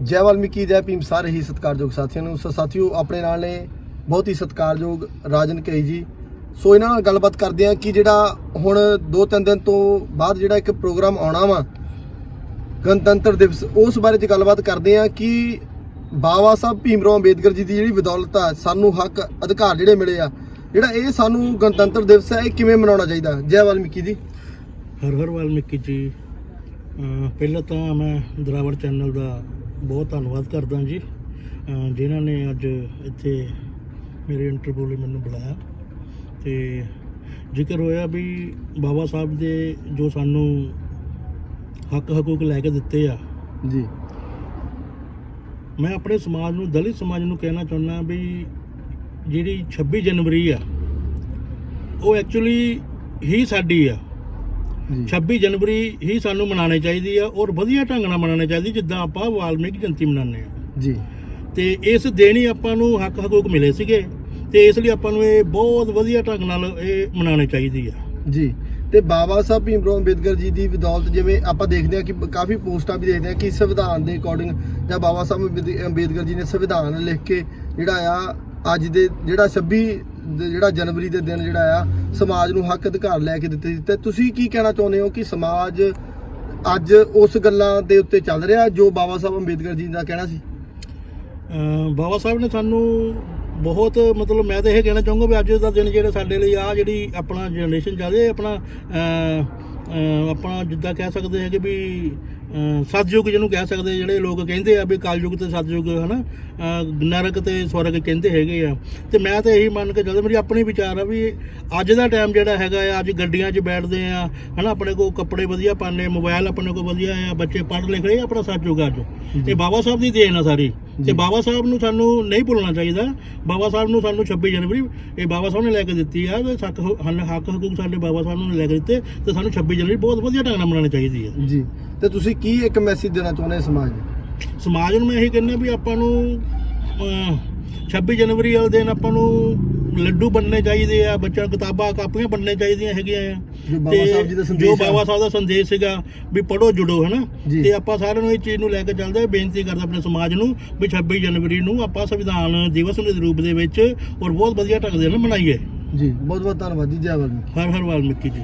ਜੈ ਵਾਲਮੀਕੀ, ਜੈ ਭੀਮ, ਸਾਰੇ ਹੀ ਸਤਿਕਾਰਯੋਗ ਸਾਥੀਆਂ ਨੂੰ। ਸੋ ਸਾਥੀਓ, ਆਪਣੇ ਨਾਲ ਨੇ ਬਹੁਤ ਹੀ ਸਤਿਕਾਰਯੋਗ ਰਾਜਨ ਕਈ ਜੀ। ਸੋ ਇਹਨਾਂ ਨਾਲ ਗੱਲਬਾਤ ਕਰਦੇ ਆ ਕਿ ਜਿਹੜਾ ਹੁਣ 2-3 ਦਿਨ ਤੋਂ ਬਾਅਦ ਜਿਹੜਾ ਇੱਕ ਪ੍ਰੋਗਰਾਮ ਆਉਣਾ ਵਾ, ਗਣਤੰਤਰ ਦਿਵਸ, ਉਸ ਬਾਰੇ ਚ ਗੱਲਬਾਤ ਕਰਦੇ ਆ ਕਿ ਬਾਬਾ ਸਾਹਿਬ ਭੀਮਰਾਓ ਅੰਬੇਦਕਰ ਜੀ ਦੀ ਜਿਹੜੀ ਬਦੌਲਤ ਆ, ਸਾਨੂੰ ਹੱਕ, ਅਧਿਕਾਰ ਜਿਹੜੇ ਮਿਲੇ ਆ, ਜਿਹੜਾ ਇਹ ਸਾਨੂੰ ਗਣਤੰਤਰ ਦਿਵਸ ਹੈ, ਇਹ ਕਿਵੇਂ ਮਨਾਉਣਾ ਚਾਹੀਦਾ? ਜੈ ਵਾਲਮੀਕੀ ਜੀ। ਹਰ ਹਰ ਵਾਲਮੀਕੀ ਜੀ। ਪਹਿਲਾਂ ਤਾਂ ਮੈਂ ਦਰਾਵਰ ਚੈਨਲ ਦਾ ਬਹੁਤ ਧੰਨਵਾਦ ਕਰਦਾ ਜੀ। ਜਿਨ੍ਹਾਂ ਨੇ ਅੱਜ ਇੱਥੇ ਮੇਰੇ ਇੰਟਰਵਿਊ ਲਈ ਮੈਨੂੰ ਬੁਲਾਇਆ। ਤੇ ਜ਼ਿਕਰ ਹੋਇਆ ਵੀ ਬਾਬਾ ਸਾਹਿਬ ਦੇ ਜੋ ਸਾਨੂੰ ਹੱਕ ਹਕੂਕ ਲੈ ਕੇ ਦਿੱਤੇ ਆ। ਜੀ। ਮੈਂ ਆਪਣੇ ਸਮਾਜ ਨੂੰ ਦਲਿਤ ਸਮਾਜ ਨੂੰ ਕਹਿਣਾ ਚਾਹੁੰਦਾ ਵੀ ਜਿਹੜੀ 26 ਜਨਵਰੀ ਆ ਉਹ ਐਕਚੁਅਲੀ ਹੀ ਸਾਡੀ ਆ। 26 ਜਨਵਰੀ ਹੀ ਸਾਨੂੰ ਮਨਾਉਣੀ ਚਾਹੀਦੀ ਆ ਔਰ ਵਧੀਆ ਢੰਗ ਨਾਲ ਮਨਾਉਣੀ ਚਾਹੀਦੀ ਜਿੱਦਾਂ ਆਪਾਂ ਵਾਲਮੀਕ ਜਯੰਤੀ ਮਨਾਉਂਦੇ ਆ। ਜੀ। ਤੇ ਇਸ ਦਿਨ ਹੀ ਆਪਾਂ ਨੂੰ ਹੱਕ ਹਕੂਕ ਮਿਲੇ ਸੀਗੇ ਤੇ ਇਸ ਲਈ ਆਪਾਂ ਨੂੰ ਇਹ ਬਹੁਤ ਵਧੀਆ ਢੰਗ ਨਾਲ ਇਹ ਮਨਾਉਣੀ ਚਾਹੀਦੀ ਆ। ਜੀ। ਤੇ ਬਾਬਾ ਸਾਹਿਬ ਭੀਮਰਾਓ ਅੰਬੇਦਕਰ ਜੀ ਦੀ ਬਦੌਲਤ ਜਿਵੇਂ ਆਪਾਂ ਦੇਖਦੇ ਹਾਂ ਕਿ ਕਾਫੀ ਪੋਸਟਾਂ ਵੀ ਦੇਖਦੇ ਹਾਂ ਕਿ ਸੰਵਿਧਾਨ ਦੇ ਅਕੋਰਡਿੰਗ ਜਾਂ ਬਾਬਾ ਸਾਹਿਬ ਅੰਬੇਦ- ਅੰਬੇਦਕਰ ਜੀ ਨੇ ਸੰਵਿਧਾਨ ਲਿਖ ਕੇ ਜਿਹੜਾ ਆ ਅੱਜ ਦੇ ਜਿਹੜਾ 26 ਦੇ ਜਿਹੜਾ ਜਨਵਰੀ ਦੇ ਦਿਨ ਜਿਹੜਾ ਆ, ਸਮਾਜ ਨੂੰ ਹੱਕ ਅਧਿਕਾਰ ਲੈ ਕੇ ਦਿੱਤੇ। ਸੀ ਤੁਸੀਂ ਕੀ ਕਹਿਣਾ ਚਾਹੁੰਦੇ ਹੋ ਕਿ ਸਮਾਜ ਅੱਜ ਉਸ ਗੱਲਾਂ ਦੇ ਉੱਤੇ ਚੱਲ ਰਿਹਾ, ਜੋ ਬਾਬਾ ਸਾਹਿਬ ਅੰਬੇਦਕਰ ਜੀ ਦਾ ਕਹਿਣਾ ਸੀ? ਬਾਬਾ ਸਾਹਿਬ ਨੇ ਸਾਨੂੰ ਬਹੁਤ, ਮਤਲਬ ਮੈਂ ਤਾਂ ਇਹ ਕਹਿਣਾ ਚਾਹੂੰਗਾ ਵੀ ਅੱਜ ਦਾ ਦਿਨ ਜਿਹੜਾ ਸਾਡੇ ਲਈ ਆ ਜਿਹੜੀ ਆਪਣਾ ਜਨਰੇਸ਼ਨ ਚੱਲਦੇ ਆਪਣਾ ਆਪਣਾ ਜਿੱਦਾਂ ਕਹਿ ਸਕਦੇ ਹੈਗੇ ਵੀ ਸਤਜੁਗ ਜਿਹਨੂੰ ਕਹਿ ਸਕਦੇ ਜਿਹੜੇ ਲੋਕ ਕਹਿੰਦੇ ਆ ਵੀ ਕਲਯੁਗ ਤੇ ਸਤਜੁਗ ਹਨਾ? ਨਰਕ ਤੇ ਸਵਰਗ ਕਹਿੰਦੇ ਹੈਗੇ ਆ। ਤੇ ਮੈਂ ਤਾਂ ਇਹੀ ਮੰਨ ਕੇ ਚੱਲਦਾ ਮੇਰੀ ਆਪਣੀ ਵਿਚਾਰ ਆ ਵੀ ਅੱਜ ਦਾ ਟਾਈਮ ਜਿਹੜਾ ਹੈਗਾ ਆ ਅੱਜ ਗੱਡੀਆਂ 'ਚ ਬੈਠਦੇ ਆ ਹਨਾ? ਆਪਣੇ ਕੋਲ ਕੱਪੜੇ ਵਧੀਆ ਪਾਣੇ ਮੋਬਾਈਲ ਆਪਣੇ ਕੋਲ ਵਧੀਆ ਆ ਬੱਚੇ ਪੜ੍ਹ ਲਿਖ ਰਹੇ ਆ ਆਪਣਾ ਸਤਜੁਗ ਅੱਜ ਇਹ ਬਾਬਾ ਸਾਹਿਬ ਦੀ ਦੇਣ ਆ ਸਾਰੀ। ਤੇ। ਬਾਬਾ ਸਾਹਿਬ ਨੂੰ ਸਾਨੂੰ ਨਹੀਂ ਭੁੱਲਣਾ ਚਾਹੀਦਾ। ਬਾਬਾ ਸਾਹਿਬ ਨੂੰ ਸਾਨੂੰ 26 ਜਨਵਰੀ ਇਹ ਬਾਬਾ ਸਾਹਿਬ ਨੇ ਲੈ ਕੇ ਦਿੱਤੀ ਆ ਤੇ ਹਨ ਹੱਕ ਹਕੂਕ ਸਾਡੇ ਬਾਬਾ ਸਾਹਿਬ ਨੂੰ ਲੈ ਕੇ ਦਿੱਤੇ ਤੇ ਸਾਨੂੰ 26 ਜਨਵਰੀ ਬਹੁਤ ਵਧੀਆ ਢੰਗ ਨਾਲ ਮਨਾਉਣੀ ਚਾਹੀਦੀ ਹੈ ਜੀ। ਤੇ ਤੁਸੀਂ ਕੀ ਇੱਕ ਮੈਸੇਜ ਦੇਣਾ ਚਾਹੁੰਦੇ ਸਮਾਜ ਨੂੰ? ਸਮਾਜ ਨੂੰ ਮੈਂ ਇਹੀ ਕਹਿੰਦਾ ਵੀ ਆਪਾਂ ਨੂੰ ਅਹ, 26 ਜਨਵਰੀ ਵਾਲੇ ਦਿਨ ਆਪਾਂ ਨੂੰ ਲੱਡੂ ਬਣਨੇ ਚਾਹੀਦੇ ਆ ਬੱਚਿਆਂ ਨੂੰ ਕਿਤਾਬਾਂ ਕਾਪੀਆਂ ਬਣਨੇ ਚਾਹੀਦੀਆਂ ਹੈਗੀਆਂ ਆ। ਤੇ ਸਾਹਿਬ ਜੀ ਬਾਬਾ ਸਾਹਿਬ ਦਾ ਸੰਦੇਸ਼ ਸੀਗਾ ਵੀ ਪੜੋ ਜੁੜੋ ਹਨਾ। ਤੇ ਆਪਾਂ ਸਾਰਿਆਂ ਨੂੰ ਇਹ ਚੀਜ਼ ਨੂੰ ਲੈ ਕੇ ਚੱਲਦੇ। ਬੇਨਤੀ ਕਰਦਾ ਆਪਣੇ ਸਮਾਜ ਨੂੰ ਵੀ 26 ਜਨਵਰੀ ਨੂੰ ਆਪਾਂ ਸੰਵਿਧਾਨ ਦਿਵਸ ਦੇ ਰੂਪ ਦੇ ਵਿੱਚ ਔਰ ਬਹੁਤ ਵਧੀਆ ਢੰਗ ਦੇ ਨਾਲ ਮਨਾਈਏ। ਜੀ ਬਹੁਤ ਬਹੁਤ ਧੰਨਵਾਦ ਜੀ ਜੈ ਵਾਲਮੀਕੀ। ਹਰ ਹਰ ਵਾਲਮੀਕੀ ਜੀ।